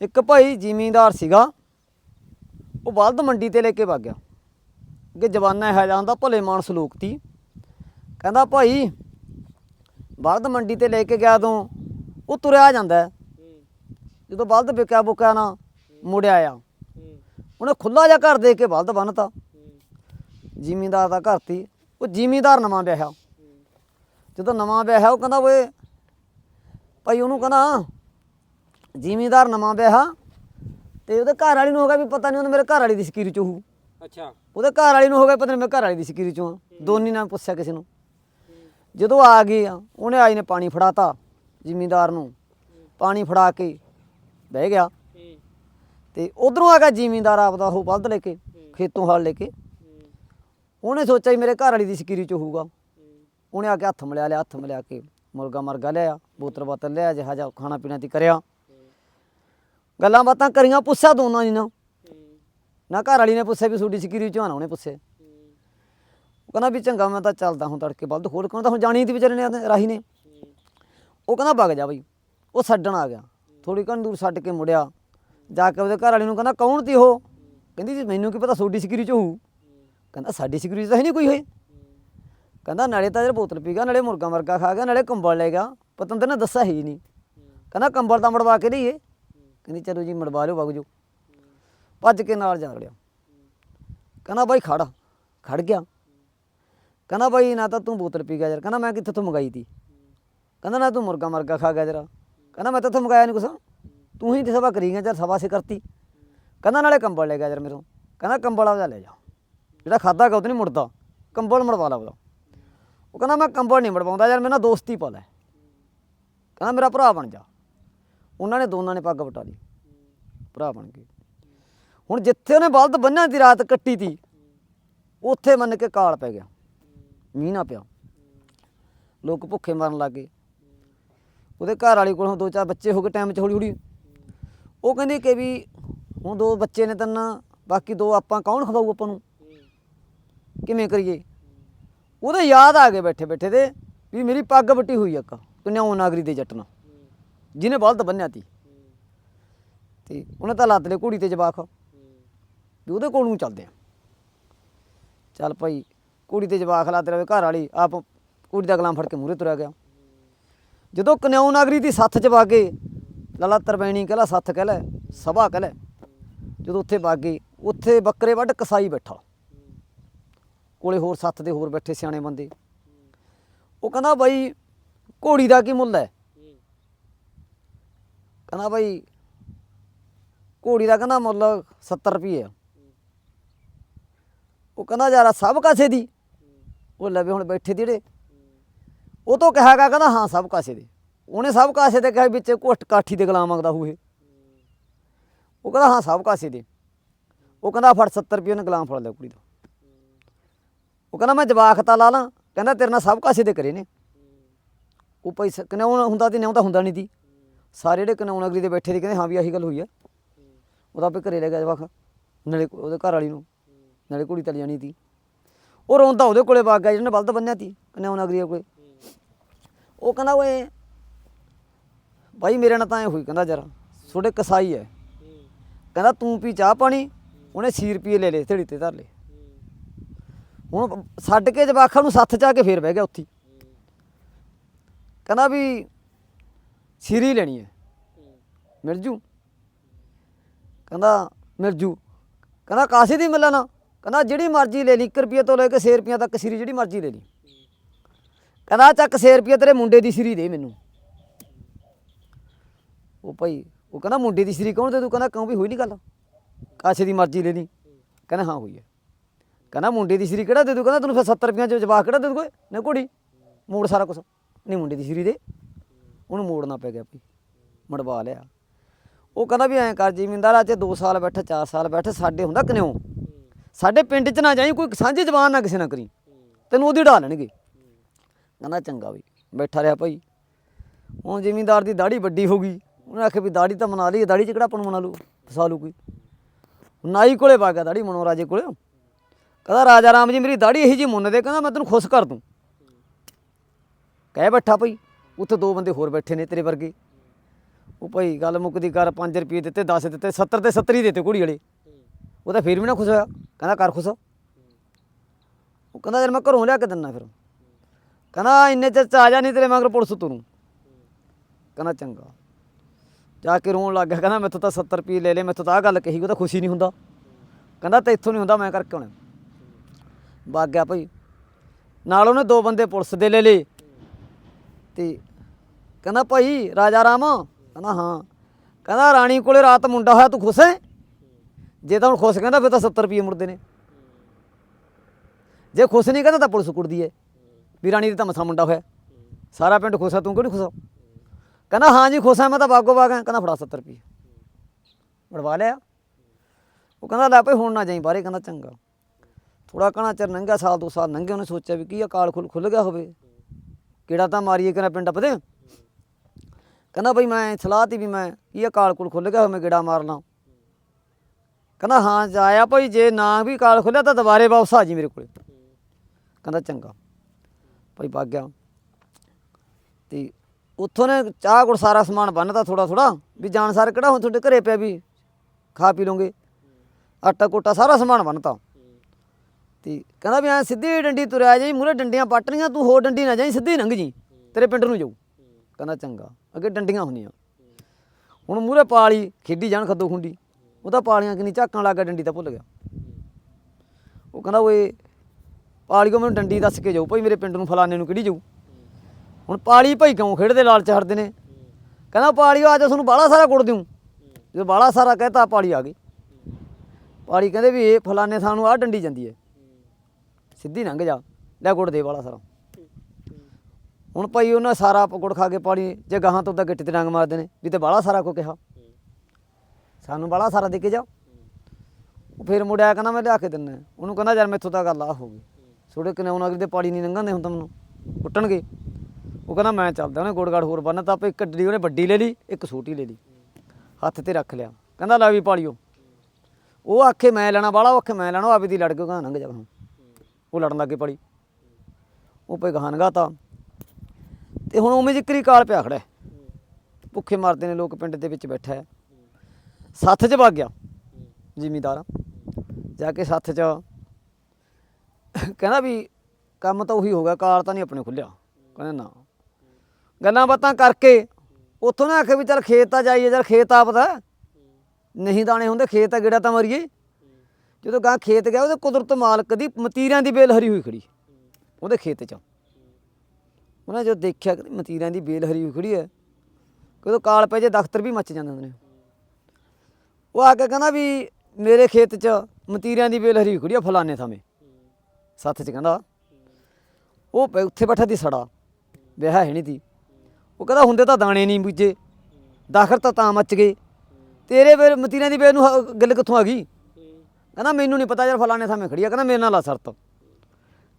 ਇੱਕ ਭਾਈ ਜ਼ਿਮੀਂਦਾਰ ਸੀਗਾ, ਉਹ ਬਲਦ ਮੰਡੀ ਤੇ ਲੈ ਕੇ ਵਗ ਗਿਆ। ਕਿ ਜਵਾਨਾ ਇਹੋ ਜਿਹਾ ਹੁੰਦਾ, ਭਲੇ ਮਾਨ ਸਲੂਕ ਤੀ। ਕਹਿੰਦਾ, ਭਾਈ ਬਲਦ ਮੰਡੀ ਤੇ ਲੈ ਕੇ ਗਿਆ ਤੋਂ, ਉਹ ਤੁਰਿਆ ਜਾਂਦਾ ਜਦੋਂ ਬਲਦ ਵਿਕਿਆ ਬੁਕਿਆ ਨਾ ਮੁੜਿਆ ਆ ਉਹਨੇ ਖੁੱਲਾ ਜਿਹਾ ਘਰ ਦੇ ਕੇ ਬਲਦ ਬੰਨਤਾ। ਜ਼ਿਮੀਂਦਾਰ ਦਾ ਘਰ ਤੀ। ਉਹ ਜ਼ਿਮੀਂਦਾਰ ਨਵਾਂ ਵਿਆਹਿਆ। ਜਦੋਂ ਨਵਾਂ ਵਿਆਹਿਆ, ਉਹ ਕਹਿੰਦਾ, ਓਏ, ਭਾਈ ਉਹਨੂੰ ਕਹਿੰਦਾ ਜ਼ਿਮੀਂਦਾਰ ਨਵਾਂ ਵਿਆਹਿਆ ਤੇ ਉਹਦੇ ਘਰ ਵਾਲੀ ਨੂੰ ਹੋ ਗਿਆ ਵੀ ਪਤਾ ਨਹੀਂ ਉਹਨੇ ਮੇਰੇ ਘਰ ਵਾਲੀ ਦੀ ਸਕੀਰੀ ਚੋਂ ਹੋਊ। ਅੱਛਾ। ਉਹਦੇ ਘਰ ਵਾਲੀ ਨੂੰ ਹੋ ਗਿਆ ਪਤਾ ਨਹੀਂ ਮੈਂ ਘਰ ਵਾਲੀ ਦੀ ਸਕੀਰੀ ਚੋਂ। ਆ ਦੋਨੀ ਨਾਲ ਪੁੱਛਿਆ ਕਿਸੇ ਨੂੰ। ਜਦੋਂ ਆ ਗਈ ਆ ਉਹਨੇ ਆਈ ਨੇ ਪਾਣੀ ਫੜਾਤਾ ਜ਼ਿਮੀਂਦਾਰ ਨੂੰ। ਪਾਣੀ ਫੜਾ ਕੇ ਬਹਿ ਗਿਆ। ਤੇ ਉਧਰੋਂ ਆ ਗਿਆ ਜ਼ਿਮੀਂਦਾਰ ਆਪਦਾ ਉਹ ਬਲਦ ਲੈ ਕੇ ਖੇਤੋਂ ਹਲ ਲੈ ਕੇ। ਉਹਨੇ ਸੋਚਿਆ ਵੀ ਮੇਰੇ ਘਰ ਵਾਲੀ ਦੀ ਸਕੀਰੀ ਚ ਹੋਊਗਾ। ਉਹਨੇ ਆ ਕੇ ਹੱਥ ਮਲਿਆ ਲਿਆ ਹੱਥ ਮਲਿਆ ਕੇ ਮੁਰਗਾ ਮਰਗਾ ਲਿਆ ਬੋਤਲ ਬਾਤਲ ਲਿਆ ਜਿਹਾ ਜਿਹਾ ਖਾਣਾ ਪੀਣਾ ਤੀ ਕਰਿਆ। ਗੱਲਾਂ ਬਾਤਾਂ ਕਰੀਆਂ, ਪੁੱਛਿਆ ਦੋਨਾਂ ਜੀ ਨਾ ਨਾ। ਘਰ ਵਾਲੀ ਨੇ ਪੁੱਛਿਆ ਵੀ ਤੁਹਾਡੀ ਸਕੀਰੀ ਚੋਂ ਉਹਨੇ ਪੁੱਛੇ ਉਹ ਕਹਿੰਦਾ ਵੀ ਚੰਗਾ, ਮੈਂ ਤਾਂ ਚੱਲਦਾ ਹੁਣ ਤੜਕੇ ਬਲਦ ਹੋਰ ਕੇ ਤਾਂ ਹੁਣ ਜਾਣੀ ਤੀ ਵਿਚਾਰੇ ਨੇ ਆਦੇ- ਰਾਹੀ ਨੇ। ਉਹ ਕਹਿੰਦਾ ਵਗ ਜਾ ਬਈ। ਉਹ ਛੱਡਣ ਆ ਗਿਆ। ਥੋੜੀ ਘਣ ਦੂਰ ਛੱਡ ਕੇ ਮੁੜਿਆ। ਜਾ ਕੇ ਉਹਦੇ ਘਰ ਵਾਲੀ ਨੂੰ ਕਹਿੰਦਾ, ਕੌਣ ਤੀ ਉਹ? ਕਹਿੰਦੀ ਜੀ, ਮੈਨੂੰ ਕੀ ਪਤਾ ਤੁਹਾਡੀ ਸਕੀਰੀ ਚ ਹੋਊ। ਕਹਿੰਦਾ, ਸਾਡੀ ਸਿਕਰੀ 'ਚ ਤਾਂ ਹੈ ਨਹੀਂ ਕੋਈ ਹੋਏ ਕਹਿੰਦਾ, ਨਾਲੇ ਤਾਂ ਜਰ ਬੋਤਲ ਪੀ ਗਿਆ, ਨਾਲੇ ਮੁਰਗਾ ਮਰਗਾ ਖਾ ਗਿਆ, ਨਾਲੇ ਕੰਬਲ ਲੈ ਗਿਆ। ਪਤੰਦਰ ਨੇ ਦੱਸਿਆ ਹੀ ਨਹੀਂ ਕਹਿੰਦਾ, ਕੰਬਲ ਤਾਂ ਮੜਵਾ ਕੇ ਲਈਏ ਕਹਿੰਦੀ ਚਲੋ ਜੀ ਮੜਵਾ ਲਿਓ, ਵਗ ਜਾਓ। ਭੱਜ ਕੇ ਨਾਲ ਜਾ ਲਿਆ ਕਹਿੰਦਾ ਬਾਈ ਖੜ ਖੜ ਗਿਆ। ਕਹਿੰਦਾ ਬਾਈ ਨਾ ਤਾਂ ਤੂੰ ਬੋਤਲ ਪੀ ਗਿਆ ਯਾਰ। ਕਹਿੰਦਾ ਮੈਂ ਕਿੱਥੇ ਤੋਂ ਮੰਗਾਈ ਤੀ? ਕਹਿੰਦਾ ਨਾ ਤੂੰ ਮੁਰਗਾ ਮਰਗਾ ਖਾ ਗਿਆ ਜਰਾ। ਕਹਿੰਦਾ ਮੈਂ ਤਾਂ ਇੱਥੋਂ ਮੰਗਾਇਆ ਨਹੀਂ ਕੁਛ। ਤੂੰ ਹੀ ਤੇ ਸਭਾ ਕਰੀ ਗਿਆ ਯਾਰ, ਸਭਾ ਸੇ ਕਰਤੀ ਕਹਿੰਦਾ ਨਾਲੇ ਕੰਬਲ ਲੈ ਗਿਆ ਯਾਰ ਮੇਰੋਂ। ਕਹਿੰਦਾ ਕੰਬਲ ਆਪਦਾ ਲੈ ਜਾ। ਜਿਹੜਾ ਖਾਦਾ ਗਾ ਉਹ ਤੇ ਨਹੀਂ ਮੁੜਦਾ। ਕੰਬਲ ਮੜਵਾ ਲਾ ਉਹਦਾ ਉਹ ਕਹਿੰਦਾ ਮੈਂ ਕੰਬਲ ਨਹੀਂ ਮੜਵਾਉਂਦਾ ਯਾਰ, ਮੇਰੇ ਨਾਲ ਦੋਸਤੀ ਪਾ ਲੈ। ਕਹਿੰਦਾ ਮੇਰਾ ਭਰਾ ਬਣ ਜਾ। ਉਹਨਾਂ ਨੇ ਦੋਨਾਂ ਨੇ ਪੱਗ ਵਟਾ ਲਈ। ਭਰਾ ਬਣ ਗਏ। ਹੁਣ ਜਿੱਥੇ ਉਹਨੇ ਬਲਦ ਬੰਨਿਆ ਦੀ ਰਾਤ ਕੱਟੀ ਤੀ, ਉੱਥੇ ਮੰਨ ਕੇ ਕਾਲ ਪੈ ਗਿਆ। ਮੀਂਹ ਨਾ ਪਿਆ। ਲੋਕ ਭੁੱਖੇ ਮਰਨ ਲੱਗੇ ਉਹਦੇ ਘਰ ਵਾਲੀ ਕੋਲੋਂ ਦੋ ਚਾਰ ਬੱਚੇ ਹੋ ਗਏ ਟਾਈਮ 'ਚ ਹੌਲੀ ਹੌਲੀ ਉਹ ਕਹਿੰਦੀ ਕਿ ਵੀ ਹੁਣ ਦੋ ਬੱਚੇ ਨੇ ਤਿੰਨ ਬਾਕੀ ਦੋ ਆਪਾਂ ਕੌਣ ਖਵਾਊ ਆਪਾਂ ਨੂੰ? ਕਿਵੇਂ ਕਰੀਏ? ਉਹਦੇ ਯਾਦ ਆ ਗਏ ਬੈਠੇ ਬੈਠੇ ਦੇ ਵੀ ਮੇਰੀ ਪੱਗ ਵੱਟੀ ਹੋਈ ਆ ਇੱਕ ਕਨਿਆਉ ਨਾਗਰੀ ਦੇ ਜੱਟ ਨਾਲ। ਜਿਹਨੇ ਬਲਦ ਬੰਨਿਆ ਤੀ। ਤੇ ਉਹਨੇ ਤਾਂ ਲੱਤ ਲੈ ਕੁੜੀ ਤੇ ਜਵਾਕ। ਵੀ ਉਹਦੇ ਕੋਲ ਨੂੰ ਚੱਲਦੇ ਆ। ਚੱਲ ਭਾਈ ਕੁੜੀ ਤੇ ਜਵਾਖ ਲੱਤ ਰਵੇ, ਘਰ ਵਾਲੀ ਆਪ ਕੁੜੀ ਦਾ ਗਲਾਮ ਫੜ ਕੇ ਮੂਹਰੇ ਤੁਰਿਆ ਗਿਆ। ਜਦੋਂ ਕਨਿਆਉ ਨਾਗਰੀ ਦੀ ਸੱਥ ਚ ਵਾਗੇ ਲਾਲਾ ਤਰਵੈਣੀ ਕਹਿ ਲਾ, ਸੱਥ ਕਹਿ ਲੈ, ਸਭਾ ਕਹਿ ਲੈ। ਜਦੋਂ ਉੱਥੇ ਵਾਗੇ ਉੱਥੇ ਬੱਕਰੇ ਵੱਢ ਕਸਾਈ ਬੈਠਾ। ਕੋਲੇ ਹੋਰ ਸੱਥ ਦੇ ਹੋਰ ਬੈਠੇ ਸਿਆਣੇ ਬੰਦੇ। ਉਹ ਕਹਿੰਦਾ ਬਾਈ, ਘੋੜੀ ਦਾ ਕੀ ਮੁੱਲ ਹੈ? ਕਹਿੰਦਾ ਬਾਈ ਘੋੜੀ ਦਾ ਕਹਿੰਦਾ ਮੁੱਲ 70 ਰੁਪਏ ਆ। ਉਹ ਕਹਿੰਦਾ ਯਾਰ ਸਭ ਕਾਸੇ ਦੀ। ਉਹ ਲਵੇ ਹੁਣ ਬੈਠੇ ਦੀ ਜਿਹੜੇ। ਉਹ ਤੋਂ ਕਹਾਗਾ ਕਹਿੰਦਾ ਹਾਂ ਸਭ ਕਾਸੇ ਦੇ। ਉਹਨੇ ਸਭ ਕਾਸੇ ਦੇ ਕਿਹਾ ਵਿੱਚ ਘੁੱਟ ਕਾਠੀ ਦੇ ਗੁਲਾਮ ਮੰਗਦਾ ਹੋਏ ਉਹ ਕਹਿੰਦਾ ਹਾਂ ਸਭ ਕਾਸੇ ਦੇ। ਉਹ ਕਹਿੰਦਾ ਫੜ 70 ਰੁਪਏ ਉਹਨੇ ਗੁਲਾਮ ਫੜ ਲਿਆ ਕੁੜੀ ਦਾ ਉਹ ਕਹਿੰਦਾ ਮੈਂ ਜਵਾਕ ਤਾਂ ਲਾ ਲਾਂ। ਕਹਿੰਦਾ ਤੇਰੇ ਨਾਲ ਸਭ ਕਾਸੇ ਦੇ ਕਰੇ ਨੇ। ਉਹ ਪੈਸਾ ਕਨਿਆਉਣ ਹੁੰਦਾ ਤੇ ਨਿਉ ਤਾਂ ਹੁੰਦਾ ਨਹੀਂ ਤੀ ਸਾਰੇ ਜਿਹੜੇ ਕਨਿਆਉਣ ਅਗਰੀ ਦੇ ਬੈਠੇ ਸੀ, ਕਹਿੰਦੇ ਹਾਂ ਵੀ ਆਹੀ ਗੱਲ ਹੋਈ ਆ। ਉਹਦਾ ਆਪੇ ਘਰੇ ਲੈ ਗਿਆ ਜਵਾਕ, ਨਾਲੇ ਉਹਦੇ ਘਰ ਵਾਲੀ ਨੂੰ, ਨਾਲੇ ਕੁੜੀ ਤਲ ਜਾਣੀ ਤੀ ਉਹ ਰੋਂਦਾ ਉਹਦੇ ਕੋਲੇ ਵਗ ਗਿਆ ਜਿਹਨੇ ਬਲਦ ਬੰਨਿਆ ਤੀ ਕਨਿਆਉਣ ਅਗਰੀ ਕੋਲੇ। ਉਹ ਕਹਿੰਦਾ ਓਏ ਭਾਈ ਮੇਰੇ ਨਾਲ ਤਾਂ ਐ ਹੋਈ, ਕਹਿੰਦਾ ਜਰਾ, ਤੁਹਾਡੇ ਕਸਾਈ ਐ। ਕਹਿੰਦਾ ਤੂੰ ਪੀ ਚਾਹ ਪਾਣੀ, ਉਹਨੇ 80 ਰੁਪਏ ਲੈ ਲਏ ਥੇੜੀ ਤੇ ਧਰ ਲਏ। ਹੁਣ ਛੱਡ ਕੇ ਜਵਾਖਾਂ ਨੂੰ ਸੱਥ ਜਾ ਕੇ ਫੇਰ ਬਹਿ ਗਿਆ ਉੱਥੇ। ਕਹਿੰਦਾ ਵੀ ਸਿਰੀ ਲੈਣੀ ਹੈ। ਮਿਲਜੂ ਕਹਿੰਦਾ ਮਿਰਜ਼ੂ ਕਹਿੰਦਾ, ਕਾਸੇ ਦੀ ਮਿਲਣਾ। ਕਹਿੰਦਾ, ਜਿਹੜੀ ਮਰਜ਼ੀ ਲੈ ਲਈ 1 ਰੁਪਏ ਤੋਂ ਲੈ ਕੇ 6 ਰੁਪਏ ਤੱਕ ਸਿਰੀ ਜਿਹੜੀ ਮਰਜ਼ੀ ਲੈ ਲਈ। ਕਹਿੰਦਾ, ਚੱਕ 6 ਰੁਪਏ ਤੇਰੇ ਮੁੰਡੇ ਦੀ ਸਿਰੀ ਦੇ ਮੈਨੂੰ। ਉਹ ਭਾਈ, ਉਹ ਕਹਿੰਦਾ, ਮੁੰਡੇ ਦੀ ਸਿਰੀ ਕੌਣ ਦੇ ਤੂੰ ਕਹਿੰਦਾ, ਕਿਉਂ ਵੀ ਹੋਈ ਨਹੀਂ ਗੱਲ? ਕਾਸੇ ਦੀ ਮਰਜ਼ੀ ਲੈ ਲਈ। ਕਹਿੰਦਾ, ਹਾਂ, ਹੋਈ ਹੈ। ਕਹਿੰਦਾ, ਮੁੰਡੇ ਦੀ ਸਿਰੀ ਕਿਹੜਾ ਦੇ ਦੂ ਕਹਿੰਦਾ, ਤੈਨੂੰ ਫਿਰ 70 ਰੁਪਈਆਂ ਚ ਜਵਾਕ ਕਿਹੜਾ ਦੇ ਦੂ ਕੋਈ? ਨਾ ਘੋੜੀ। ਮੋੜ ਸਾਰਾ ਕੁਝ ਨਹੀਂ, ਮੁੰਡੇ ਦੀ ਸਿਰੀ ਦੇ। ਉਹਨੂੰ ਮੋੜਨਾ ਪੈ ਗਿਆ ਭਾਈ ਮੜਵਾ ਲਿਆ। ਉਹ ਕਹਿੰਦਾ ਵੀ ਐਂ ਕਰ ਜ਼ਿਮੀਂਦਾਰ, ਅੱਜ 2 ਸਾਲ ਬੈਠਾ 4 ਸਾਲ ਬੈਠਾ, ਸਾਡੇ ਹੁੰਦਾ ਕਿਨਿਓ ਸਾਡੇ ਪਿੰਡ 'ਚ ਨਾ ਜਾਈ, ਕੋਈ ਸਾਂਝੀ ਜ਼ਬਾਨ ਨਾ ਕਿਸੇ ਨਾਲ ਕਰੀ। ਤੈਨੂੰ ਉਹਦੀ ਢਾ ਲੈਣਗੇ। ਕਹਿੰਦਾ ਚੰਗਾ ਬਈ, ਬੈਠਾ ਰਿਹਾ ਭਾਈ। ਹੁਣ ਜ਼ਿਮੀਂਦਾਰ ਦੀ ਦਾੜੀ ਵੱਡੀ ਹੋ ਗਈ। ਉਹਨੇ ਆਖਿਆ ਵੀ ਦਾੜੀ ਤਾਂ ਮਨਾ ਲਈ ਦਾੜੀ 'ਚ ਕਿਹੜਾ ਆਪਾਂ ਨੂੰ ਮਨਾ ਲੂ, ਫਸਾ ਲੂ ਕੋਈ। ਨਾਈ ਕੋਲੇ ਪਾ ਗਿਆ ਦਾੜੀ ਮਨੋ ਰਾਜੇ ਕੋਲੇ। ਕਹਿੰਦਾ, ਰਾਜਾ ਰਾਮ ਜੀ, ਮੇਰੀ ਦਾੜੀ ਇਹੀ ਜੀ ਮੁੰਨ ਦੇ, ਕਹਿੰਦਾ ਮੈਂ ਤੈਨੂੰ ਖੁਸ਼ ਕਰ ਦੂੰ। ਕਹਿ ਬੈਠਾ ਭਾਈ। ਉੱਥੇ ਦੋ ਬੰਦੇ ਹੋਰ ਬੈਠੇ ਨੇ ਤੇਰੇ ਵਰਗੇ। ਉਹ ਭਾਈ ਗੱਲ ਮੁੱਕਦੀ ਕਰ 5 ਰੁਪਏ ਦਿੱਤੇ 10 ਦਿੱਤੇ 70 ਤੇ 70 ਹੀ ਦਿੱਤੇ ਕੁੜੀ ਵਾਲੇ। ਉਹ ਤਾਂ ਫਿਰ ਵੀ ਨਾ ਖੁਸ਼ ਹੋਇਆ, ਕਹਿੰਦਾ ਕਰ ਖੁਸ਼ ਉਹ ਕਹਿੰਦਾ ਯਾਰ ਮੈਂ ਘਰੋਂ ਲਿਆ ਕੇ ਦਿੰਨਾ ਫਿਰ। ਕਹਿੰਦਾ ਇੰਨੇ ਚ ਆ ਜਾ ਨਹੀਂ ਤੇਰੇ ਮਗਰ ਪੁਲਿਸ ਤੁਰੂ ਕਹਿੰਦਾ ਚੰਗਾ। ਜਾ ਕੇ ਰੋਣ ਲੱਗ ਗਿਆ, ਕਹਿੰਦਾ ਮੈਥੋਂ ਤਾਂ 70 ਰੁਪਏ ਲੈ ਲੈ ਮੈਥੋਂ ਤਾਂ ਆ ਗੱਲ ਕਹੀ, ਉਹ ਤਾਂ ਖੁਸ਼ੀ ਨਹੀਂ ਹੁੰਦਾ। ਕਹਿੰਦਾ ਤੇ ਇੱਥੋਂ ਨਹੀਂ ਹੁੰਦਾ, ਮੈਂ ਕਰਕੇ ਆਉਣਾ। ਵਗ ਗਿਆ ਭਾਈ। ਨਾਲ ਉਹਨੇ ਦੋ ਬੰਦੇ ਪੁਲਿਸ ਦੇ ਲੈ ਲਏ। ਤੇ ਕਹਿੰਦਾ, ਭਾਈ, ਰਾਜਾ ਰਾਮ? ਕਹਿੰਦਾ, ਹਾਂ। ਕਹਿੰਦਾ, ਰਾਣੀ ਕੋਲੇ ਰਾਤ ਮੁੰਡਾ ਹੋਇਆ, ਤੂੰ ਖੁਸ਼ ਹੈ ਜੇ ਤਾਂ ਹੁਣ ਖੁਸ਼ ਕਹਿੰਦਾ, ਫਿਰ ਤਾਂ 70 ਰੁਪਏ ਮੁੜਦੇ ਨੇ। ਜੇ ਖੁਸ਼ ਨਹੀਂ ਕਹਿੰਦਾ, ਤਾਂ ਪੁਲਿਸ ਕੁੜਦੀ ਹੈ ਵੀ ਰਾਣੀ ਦੀ ਤਾਂ ਮਸਾ ਮੁੰਡਾ ਹੋਇਆ। ਸਾਰਾ ਪਿੰਡ ਖੁਸ਼ ਆ, ਤੂੰ ਕਿਉਂ ਨਹੀਂ ਖੁਸ਼ ਕਹਿੰਦਾ, ਹਾਂ ਜੀ, ਖੁਸ਼ ਆ, ਮੈਂ ਤਾਂ ਬਾਗੋ ਬਾਗ ਆ। ਕਹਿੰਦਾ, ਫੜਾ 70 ਰੁਪਏ। ਵੜਵਾ ਲਿਆ। ਉਹ ਕਹਿੰਦਾ, ਲੈ ਭਾਈ, ਹੁਣ ਨਾ ਜਾਈ ਬਾਹਰੇ। ਕਹਿੰਦਾ, ਚੰਗਾ। ਥੋੜਾ ਕਣਾ ਚਿਰ ਲੰਘਿਆ, ਸਾਲ ਦੋ ਸਾਲ ਲੰਘੇ, ਉਹਨੇ ਸੋਚਿਆ ਵੀ ਕੀ ਆ, ਕਾਲ ਖੁੱਲ ਖੁੱਲ ਗਿਆ ਹੋਵੇ। ਕਿਹੜਾ ਤਾਂ ਮਾਰੀਏ ਕਿਹੜਾ ਪਿੰਡ ਪਤੇ ਕਹਿੰਦਾ ਬਈ ਮੈਂ ਸਲਾਹ ਤੀ ਵੀ ਮੈਂ ਕੀ ਆ, ਕਾਲ ਕੁਲ ਖੁੱਲ ਗਿਆ ਹੋਵੇ ਮੈਂ ਗੇੜਾ ਮਾਰਨਾ। ਕਹਿੰਦਾ ਹਾਂ ਜਾਇਆ ਭਾਈ, ਜੇ ਨਾ ਵੀ ਕਾਲ ਖੁੱਲਿਆ ਤਾਂ ਦੁਬਾਰੇ ਵਾਪਸ ਆ ਜੀ ਮੇਰੇ ਕੋਲੇ। ਕਹਿੰਦਾ ਚੰਗਾ। ਭਾਈ ਭੱਗ ਗਿਆ। ਤੇ ਉੱਥੋਂ ਨੇ ਚਾਹ ਗੁੜ ਸਾਰਾ ਸਮਾਨ ਬੰਨਦਾ ਥੋੜਾ ਥੋੜਾ ਵੀ ਜਾਣ ਸਾਰ ਕਿਹੜਾ ਹੁਣ ਤੁਹਾਡੇ ਘਰੇ ਪਿਆ ਵੀ ਖਾ ਪੀ ਲੋਗੇ। ਆਟਾ ਕੋਟਾ ਸਾਰਾ ਸਮਾਨ ਬੰਨਤਾ। ਤੇ ਕਹਿੰਦਾ ਵੀ ਐ ਸਿੱਧੀ ਡੰਡੀ ਤੁਰਿਆ ਜਾਈ ਮੂਰੇ ਡੰਡੀਆਂ ਪੱਟਣੀਆਂ, ਤੂੰ ਹੋਰ ਡੰਡੀ ਨਾ ਜਾਈ, ਸਿੱਧੀ ਲੰਘ ਜੀ ਤੇਰੇ ਪਿੰਡ ਨੂੰ ਜਾਊ। ਕਹਿੰਦਾ ਚੰਗਾ, ਅੱਗੇ ਡੰਡੀਆਂ ਹੁੰਦੀਆਂ। ਹੁਣ ਮੂਰੇ ਪਾਲੀ, ਖੇਡੀ ਜਾਣ ਖੱਦੋ ਖੁੰਡੀ, ਉਹ ਤਾਂ ਪਾਲੀਆਂ ਕਿੰਨੀ ਝਾਕਾਂ ਲੱਗਾ ਡੰਡੀ ਤਾਂ ਭੁੱਲ ਗਿਆ। ਉਹ ਕਹਿੰਦਾ ਓਏ ਪਾਲੀਓ ਮੈਨੂੰ ਡੰਡੀ ਦੱਸ ਕੇ ਜਾਊ, ਭਾਈ ਮੇਰੇ ਪਿੰਡ ਨੂੰ ਫਲਾਣੇ ਨੂੰ ਕਿਹੜੀ ਜਾਊ? ਹੁਣ ਪਾਲੀ ਭਾਈ ਕਿਉਂ ਖੇਡਦੇ ਲਾਲਚ ਹੜਦੇ ਨੇ? ਕਹਿੰਦਾ ਪਾਲੀ ਆ ਜਾ, ਤੁਹਾਨੂੰ ਬਾਲਾ ਸਾਰਾ ਗੁੜ ਦਿਉ। ਜਦੋਂ ਬਾਲਾ ਸਾਰਾ ਕਹਤਾ ਪਾਲੀ ਆ ਗਈ। ਪਾਲੀ ਕਹਿੰਦੇ ਵੀ ਇਹ ਫਲਾਣੇ ਥਾਂ ਨੂੰ ਆ ਡੰਡੀ ਜਾਂਦੀ ਹੈ। ਸਿੱਧੀ ਲੰਘ ਜਾ, ਲੈ ਗੁੜ ਦੇ ਵਾਲਾ ਸਾਰਾ। ਹੁਣ ਭਾਈ ਉਹਨਾਂ ਸਾਰਾ ਗੁੜ ਖਾ ਕੇ ਪਾਣੀ, ਜੇ ਗਾਹਾਂ ਤੋਂ ਤਾਂ ਗਿੱਟੇ ਤੇ ਡੰਗ ਮਾਰਦੇ ਨੇ ਵੀ ਤੇ ਬਾਲਾ ਸਾਰਾ ਕੋ ਕਿਹਾ। ਸਾਨੂੰ ਬਾਲਾ ਸਾਰਾ ਦੇ ਕੇ ਜਾ ਉਹ ਫਿਰ ਮੁੜਿਆ ਕਹਿੰਦਾ, ਮੈਂ ਲਿਆ ਕੇ ਦਿੰਨਾ ਉਹਨੂੰ ਕਹਿੰਦਾ, ਯਾਰ ਮੈਥੋਂ ਤਾਂ ਗੱਲ ਆ ਹੋ ਗਈ। ਥੋੜੇ ਕਿਨੇ ਉਹਨਾਂ ਦੇ ਪਾਣੀ ਨਹੀਂ ਲੰਘਾਂਦੇ ਹੁਣ ਤਾਂ ਮੈਨੂੰ। ਕੁੱਟਣਗੇ। ਉਹ ਕਹਿੰਦਾ, ਮੈਂ ਚੱਲਦਾ, ਉਹਨੇ ਗੋੜ ਗਾੜ ਹੋਰ ਬੰਨ੍ਹ ਤਾਂ ਆਪੇ ਇੱਕ ਡੱਡੀ ਉਹਨੇ ਵੱਡੀ ਲੈ ਲਈ, ਇੱਕ ਛੋਟੀ ਲੈ ਲਈ। ਹੱਥ ਤੇ ਰੱਖ ਲਿਆ। ਕਹਿੰਦਾ, ਲੈ ਵੀ ਪਾਲਿਓ। ਉਹ ਆਖੇ, ਮੈਂ ਲੈਣਾ ਬਾਲਾ ਉਹ ਆਖੇ, ਮੈਂ ਲੈਣਾ, ਉਹ ਆਪੀ ਦੀ ਲੜ ਕੇ ਉਹ ਕਹਿੰਦਾ, ਲੰਘ ਜਾ ਹੁਣ। ਉਹ ਲੜਨ ਲੱਗੇ ਪੜੀ ਉਹ ਪੇ ਗਹਾਨਗਾ ਤਾਂ ਤੇ ਹੁਣ ਉਵੇਂ ਜ਼ਿਕਰੀ ਕਾਲ ਪਿਆ ਖੜਾ ਭੁੱਖੇ ਮਰਦੇ ਨੇ ਲੋਕ ਪਿੰਡ ਦੇ ਵਿੱਚ ਬੈਠਾ ਹੈ। ਸੱਥ 'ਚ ਵਗ ਗਿਆ। ਜ਼ਿਮੀਦਾਰ। ਜਾ ਕੇ ਸੱਥ 'ਚ ਕਹਿੰਦਾ ਵੀ ਕੰਮ ਤਾਂ ਉਹੀ ਹੋ ਗਿਆ, ਕਾਲ ਤਾਂ ਨਹੀਂ ਆਪਣੇ ਖੁੱਲਿਆ ਕਹਿੰਦਾ ਨਾ। ਗੱਲਾਂ ਬਾਤਾਂ ਕਰਕੇ ਉੱਥੋਂ ਨਾ ਆਖੇ ਵੀ ਚੱਲ ਖੇਤ ਤਾਂ ਜਾਈਏ, ਚੱਲ ਖੇਤ ਆਪਦਾ ਨਹੀਂ ਦਾਣੇ ਹੁੰਦੇ, ਖੇਤ ਤਾਂ ਗੇੜਾ ਤਾਂ ਮਰੀਏ। ਜਦੋਂ ਗਾਂ ਖੇਤ ਗਿਆ, ਉਹਦੇ ਕੁਦਰਤ ਮਾਲਕ ਦੀ ਮਤੀਰਾਂ ਦੀ ਬੇਲ ਹਰੀ ਹੋਈ ਖੜੀ। ਉਹਦੇ ਖੇਤ 'ਚ। ਉਹਨੇ ਜਦੋਂ ਦੇਖਿਆ ਕਿ ਮਤੀਰਾਂ ਦੀ ਬੇਲ ਹਰੀ ਹੋਈ ਖੜੀ ਹੈ ਕਦੋਂ ਕਾਲ ਪੈ ਜੇ ਦਖਤਰ ਵੀ ਮੱਚ ਜਾਂਦੇ ਹੁੰਦੇ ਨੇ। ਉਹ ਆ ਕੇ ਕਹਿੰਦਾ ਵੀ ਮੇਰੇ ਖੇਤ 'ਚ ਮਤੀਰਾਂ ਦੀ ਬੇਲ ਹਰੀ ਹੋਈ ਖੜੀ ਆ ਫਲਾਣੇ ਥਾਵੇਂ। ਸੱਥ 'ਚ ਕਹਿੰਦਾ, ਉਹ ਉੱਥੇ ਬੈਠਾ ਦੀ ਸੜਾ, ਵਿਆਹ ਹੈ ਨਹੀਂ ਤੀ ਉਹ ਕਹਿੰਦਾ, ਹੁੰਦੇ ਤਾਂ ਦਾਣੇ ਨਹੀਂ ਬੀਜੇ, ਦਾਖਰ ਤਾਂ ਤਾਂ ਮੱਚ ਗਏ। ਤੇਰੇ ਬੇਲ ਮਤੀਰਾਂ ਦੀ ਬੇਲ ਨੂੰ ਹ- ਗੱਲ ਕਿੱਥੋਂ ਆ ਗਈ? ਕਹਿੰਦਾ ਮੈਨੂੰ ਨਹੀਂ ਪਤਾ ਯਾਰ ਫਲਾਣੇ ਥਾਂ ਮੈਂ ਖੜੀ ਆ। ਕਹਿੰਦਾ ਮੇਰੇ ਨਾਲ ਆ ਸ਼ਰਤ।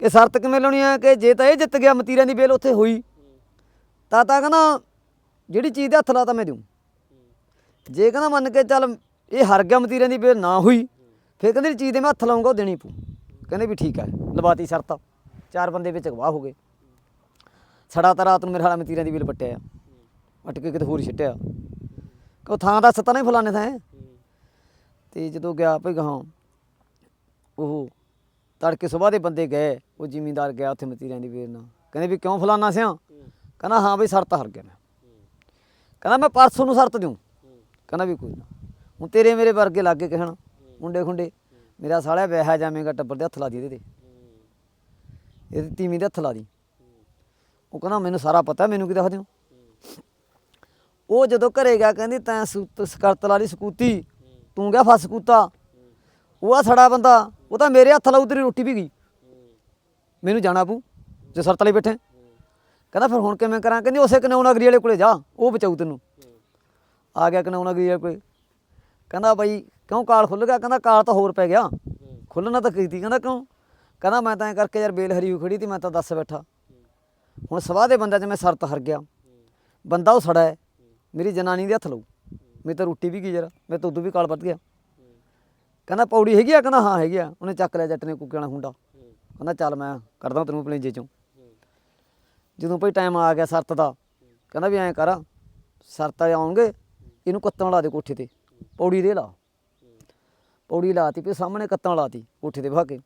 ਕਿ ਸ਼ਰਤ ਕਿਵੇਂ ਲਾਉਣੀ ਆ? ਕਿ ਜੇ ਤਾਂ ਇਹ ਜਿੱਤ ਗਿਆ ਮਤੀਰਾਂ ਦੀ ਬੇਲ ਉੱਥੇ ਹੋਈ। ਤਾਂ ਤਾਂ ਕਹਿੰਦਾ ਜਿਹੜੀ ਚੀਜ਼ ਦੇ ਹੱਥ ਲਾ ਤਾਂ ਮੈਂ ਦਿਉ ਜੇ ਕਹਿੰਦਾ ਮੰਨ ਕੇ ਚੱਲ ਇਹ ਹਰ ਗਿਆ ਮਤੀਰਾਂ ਦੀ ਬੇਲ ਨਾ ਹੋਈ, ਫਿਰ ਕਹਿੰਦੇ ਚੀਜ਼ ਦੇ ਮੈਂ ਹੱਥ ਲਾਉਂਗਾ ਉਹ ਦੇਣੀ ਪਊ। ਕਹਿੰਦੇ ਵੀ ਠੀਕ ਹੈ ਲਵਾਤੀ ਸ਼ਰਤ। ਚਾਰ ਬੰਦੇ ਵਿੱਚ ਗਵਾਹ ਹੋ ਗਏ। ਸੜਾ ਤਾਂ ਰਾਤ ਨੂੰ ਮੇਰੇ ਹਾਲਾ ਮਤੀਰਾਂ ਦੀ ਬੇਲ ਪੱਟਿਆ। ਵੱਟ ਕੇ ਕਿਤੇ ਹੋਰ ਹੀ ਛਿੱਟਿਆ ਕੋ ਥਾਂ ਦਾ ਸਤਾ ਨਹੀਂ ਫਲਾਣੇ ਥਾਂ ਹੈ। ਤੇ ਜਦੋਂ ਗਿਆ ਭਈ ਗਾਹਾਂ ਉਹ ਤੜਕੇ ਸਵੇਰ ਦੇ ਬੰਦੇ ਗਏ, ਉਹ ਜ਼ਿਮੀਂਦਾਰ ਗਿਆ ਉੱਥੇ ਮਤੀਰਾਂ ਦੀ ਵੇਰ ਨਾਲ। ਕਹਿੰਦੇ ਵੀ ਕਿਉਂ ਫਲਾਨਾ ਸਿਆ? ਕਹਿੰਦਾ, ਹਾਂ ਬਈ ਸ਼ਰਤ ਹਰ ਗਿਆ ਮੈਂ। ਕਹਿੰਦਾ, ਮੈਂ ਪਰਸੋਂ ਨੂੰ ਸ਼ਰਤ ਦਿਉ। ਕਹਿੰਦਾ ਵੀ ਕੋਈ ਨਾ। ਹੁਣ ਤੇਰੇ ਮੇਰੇ ਵਰਗੇ ਲੱਗੇ ਕਹਿਣ ਮੁੰਡੇ ਖੁੰਡੇ। ਮੇਰਾ ਸਾਲਿਆ ਵਿਆਹ ਜਾਵੇਂਗਾ, ਟੱਬਰ ਦੇ ਹੱਥ ਲਾ ਦੀ ਇਹਦੇ ਤੇ। ਇਹਦੀ ਤੀਵੀਂ ਦੇ ਹੱਥ ਲਾ ਦੀ। ਉਹ ਕਹਿੰਦਾ, ਮੈਨੂੰ ਸਾਰਾ ਪਤਾ, ਮੈਨੂੰ ਕੀ ਦੱਸ ਦਿਓ ਉਹ ਜਦੋਂ ਘਰੇ ਗਿਆ, ਕਹਿੰਦੀ, ਤੈਂ ਸੂਤ ਸਕਰਤ ਲਾ ਲਈ ਸਕੂਤੀ ਤੂੰ ਗਿਆ ਫਸ ਸਕੂਤਾ। ਉਹ ਆ ਸੜਾ ਬੰਦਾ। ਉਹ ਤਾਂ ਮੇਰੇ ਹੱਥ ਲਾਉ ਤੇਰੀ ਰੋਟੀ ਵੀ ਗਈ। ਮੈਨੂੰ ਜਾਣਾ ਪਊ, ਜੇ ਸਰਤ ਲਈ ਬੈਠੇ। ਕਹਿੰਦਾ ਫਿਰ ਹੁਣ ਕਿਵੇਂ ਕਰਾਂ? ਕਹਿੰਦੀ ਉਸੇ ਕਨੌਨ ਅਗਰੀ ਵਾਲੇ ਕੋਲੇ ਜਾ, ਉਹ ਬਚਾਊ ਤੈਨੂੰ। ਆ ਗਿਆ ਕਨੌਨ ਅਗਰੀ ਵਾਲੇ ਕੋਲੇ। ਕਹਿੰਦਾ ਬਾਈ, ਕਿਉਂ ਕਾਲ ਖੁੱਲ ਗਿਆ? ਕਹਿੰਦਾ ਕਾਲ ਤਾਂ ਹੋਰ ਪੈ ਗਿਆ। ਖੁੱਲਣਾ ਤਾਂ ਕੀਤੀ, ਕਹਿੰਦਾ ਕਿਉਂ? ਕਹਿੰਦਾ ਮੈਂ ਤਾਂ ਐਂ ਕਰਕੇ ਯਾਰ ਬੇਲ ਹਰੀ ਹੋਈ ਖੜੀ ਤੀ, ਮੈਂ ਤਾਂ ਦੱਸ ਬੈਠਾ। ਹੁਣ ਸਵਾਹ ਦੇ ਬੰਦਾ 'ਚ ਮੈਂ ਸਰਤ ਹਰ ਗਿਆ। ਬੰਦਾ ਉਹ ਸੜਾ ਹੈ। ਮੇਰੀ ਜਨਾਨੀ ਦੇ ਹੱਥ ਲਊ। ਮੇਰੀ ਤਾਂ ਰੋਟੀ ਵੀ ਗਈ ਜਰਾ ਮੈਂ ਤਾਂ ਉਦੋਂ ਵੀ ਕਾਲ ਵੱਧ ਗਿਆ। ਕਹਿੰਦਾ ਪੌੜੀ ਹੈਗੀ ਆ, ਕਹਿੰਦਾ ਹਾਂ ਹੈਗੀ ਆ। ਉਹਨੇ ਚੱਕ ਲਿਆ ਜੱਟ ਨੇ ਕੁੱਕੇ ਵਾਲਾ ਹੁੰਦਾ ਕਹਿੰਦਾ ਚੱਲ ਮੈਂ ਕਰਦਾ ਤੈਨੂੰ ਪਲੇਜੇ ਚੋਂ। ਜਦੋਂ ਭਾਈ ਟਾਈਮ ਆ ਗਿਆ ਸਰਤ ਦਾ, ਕਹਿੰਦਾ ਵੀ ਐਂ ਕਰ, ਸਰਤ ਆਉਣਗੇ, ਇਹਨੂੰ ਕੱਤਣ ਲਾ ਦੇ ਕੋਠੇ ਤੇ। ਪੌੜੀ ਦੇ ਲਾ। ਪੌੜੀ ਲਾਤੀ ਵੀ ਸਾਹਮਣੇ ਕੱਤਣ ਲਾਤੀ ਕੋਠੇ ਤੇ ਬਹਾ ਕੇ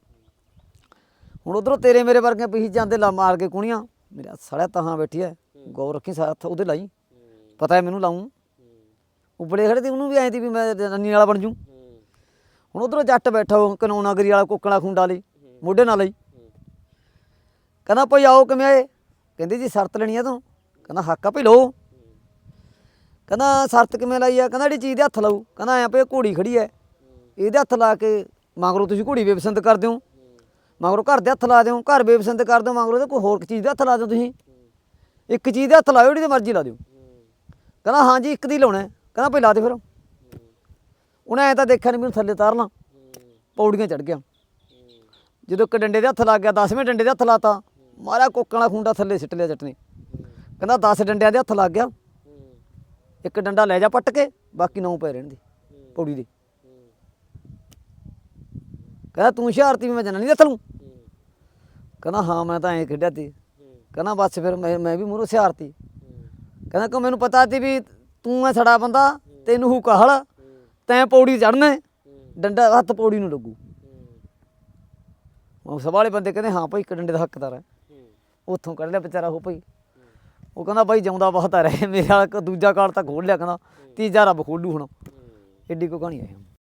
ਹੁਣ ਉਧਰੋਂ ਤੇਰੇ ਮੇਰੇ ਵਰਗੇ ਪੀਹੀ ਜਾਂਦੇ ਲਾ ਮਾਰ ਕੇ ਕੁਣੀਆਂ ਮੇਰਾ ਸਾਲਿਆ ਤਹਾਂ ਬੈਠੀ ਐ। ਗੌਰ ਰੱਖੀ ਸਾਥ ਉਹਦੇ ਲਾਈ। ਪਤਾ ਹੈ ਮੈਨੂੰ ਲਾਉਂ ਉਬਲੇ ਖੜੇ ਤੇ ਉਹਨੂੰ ਵੀ ਐਂ ਤੀ ਵੀ ਮੈਂ ਨੰਨੀ ਵਾਲਾ ਬਣ ਜੂ। ਹੁਣ ਉਧਰੋਂ ਜੱਟ ਬੈਠਾ ਉਹ ਕਨੌਣਾ ਵਾਲਾ ਕੁੱਕਣਾ ਖੁੰਡਾ ਲਈ, ਮੋਢੇ ਨਾਲ ਲਈ। ਕਹਿੰਦਾ ਭਾਈ ਆਓ ਕਿਵੇਂ ਆਏ? ਕਹਿੰਦੀ ਜੀ ਸ਼ਰਤ ਲੈਣੀ ਆ ਤੂੰ। ਕਹਿੰਦਾ ਹੱਕ ਆ ਭਈ ਲਓ। ਕਹਿੰਦਾ ਸ਼ਰਤ ਕਿਵੇਂ ਲਾਈ ਆ? ਕਹਿੰਦਾ ਜਿਹੜੀ ਚੀਜ਼ ਦੇ ਹੱਥ ਲਾਊ। ਕਹਿੰਦਾ ਐਂ ਪਈ ਘੋੜੀ ਖੜੀ ਐ। ਇਹਦੇ ਹੱਥ ਲਾ ਕੇ ਮਗਰੋਂ ਤੁਸੀਂ ਘੋੜੀ ਬੇਪਸੰਦ ਕਰ ਦਿਓ। ਮਗਰੋਂ ਘਰ ਦੇ ਹੱਥ ਲਾ ਦਿਓ, ਘਰ ਬੇਪਸੰਦ ਕਰ ਦਿਓ, ਮਗਰੋਂ ਤੇ ਕੋਈ ਹੋਰ ਚੀਜ਼ ਦੇ ਹੱਥ ਲਾ ਦਿਓ ਤੁਸੀਂ। ਇੱਕ ਚੀਜ਼ ਦੇ ਹੱਥ ਲਾਇਓ ਜਿਹੜੀ ਮਰਜ਼ੀ ਲਾ ਦਿਓ। ਕਹਿੰਦਾ ਹਾਂ ਜੀ, ਇੱਕ ਦੀ ਲਾਉਣਾ। ਕਹਿੰਦਾ ਭਈ ਲਾ ਦੇ ਫਿਰ। ਉਹਨੇ ਐ ਤਾਂ ਦੇਖਿਆ ਨਹੀਂ ਮੈਨੂੰ ਥੱਲੇ ਤਾਰਨਾ। ਪੌੜੀਆਂ ਚੜ ਗਿਆ। ਜਦੋਂ ਇੱਕ ਡੰਡੇ ਦੇ ਹੱਥ ਲੱਗ ਗਿਆ 10ਵੇਂ ਡੰਡੇ ਦੇ ਹੱਥ ਲਾਤਾ। ਮਾਰਿਆ ਕੋਕਾਂ ਵਾਲਾ ਖੁੰਡਾ ਥੱਲੇ ਸਿੱਟ ਲਿਆ ਜੱਟ ਕਹਿੰਦਾ 10 ਡੰਡਿਆਂ ਦੇ ਹੱਥ ਲੱਗ ਗਿਆ। ਇੱਕ ਡੰਡਾ ਲੈ ਜਾ ਪੱਟ ਕੇ, ਬਾਕੀ ਨੌ ਪੈ ਰਹਿਣ ਦੀ ਪੌੜੀ ਦੀ। ਕਹਿੰਦਾ ਤੂੰ ਹੁਸ਼ਿਆਰਤੀ ਵੀ ਮੈਂ ਨਹੀਂ ਦੱਸ ਲੂੰ ਕਹਿੰਦਾ ਹਾਂ, ਮੈਂ ਤਾਂ ਐਂ ਖੇਡਿਆ ਤੀ ਕਹਿੰਦਾ ਬਸ ਫਿਰ ਮੈਂ ਮੈਂ ਵੀ ਮੂਹਰੋਂ ਹੁਸ਼ਿਆਰਤੀ ਕਹਿੰਦਾ ਕਿ ਮੈਨੂੰ ਪਤਾ ਸੀ ਵੀ ਤੂੰ ਐ ਸੜਾ ਬੰਦਾ, ਤੈਨੂੰ ਹੂ ਕਹਲ। ਤੈਂ ਪੌੜੀ ਚੜਨਾ ਡੰਡਾ ਹੱਥ ਪੌੜੀ ਨੂੰ ਲੱਗੂ। ਉਹ ਸਭ ਵਾਲੇ ਬੰਦੇ ਕਹਿੰਦੇ ਹਾਂ ਭਾਈ ਇੱਕ ਡੰਡੇ ਦਾ ਹੱਕਦਾਰ ਹੈ। ਉੱਥੋਂ ਕੱਢ ਲਿਆ ਵਿਚਾਰਾ ਉਹ ਭਾਈ। ਉਹ ਕਹਿੰਦਾ ਭਾਈ ਜਿਉਂਦਾ ਬਹੁਤ ਰਹੇ। ਮੇਰਾ ਦੂਜਾ ਕਾਰਡ ਤਾਂ ਖੋਲ ਲਿਆ ਕਹਿੰਦਾ ਤੀਜਾ ਰੱਬ ਖੋਲੂ ਹੁਣ। ਐਡੀ ਕੋ ਕਹਾਣੀ ਹੈ।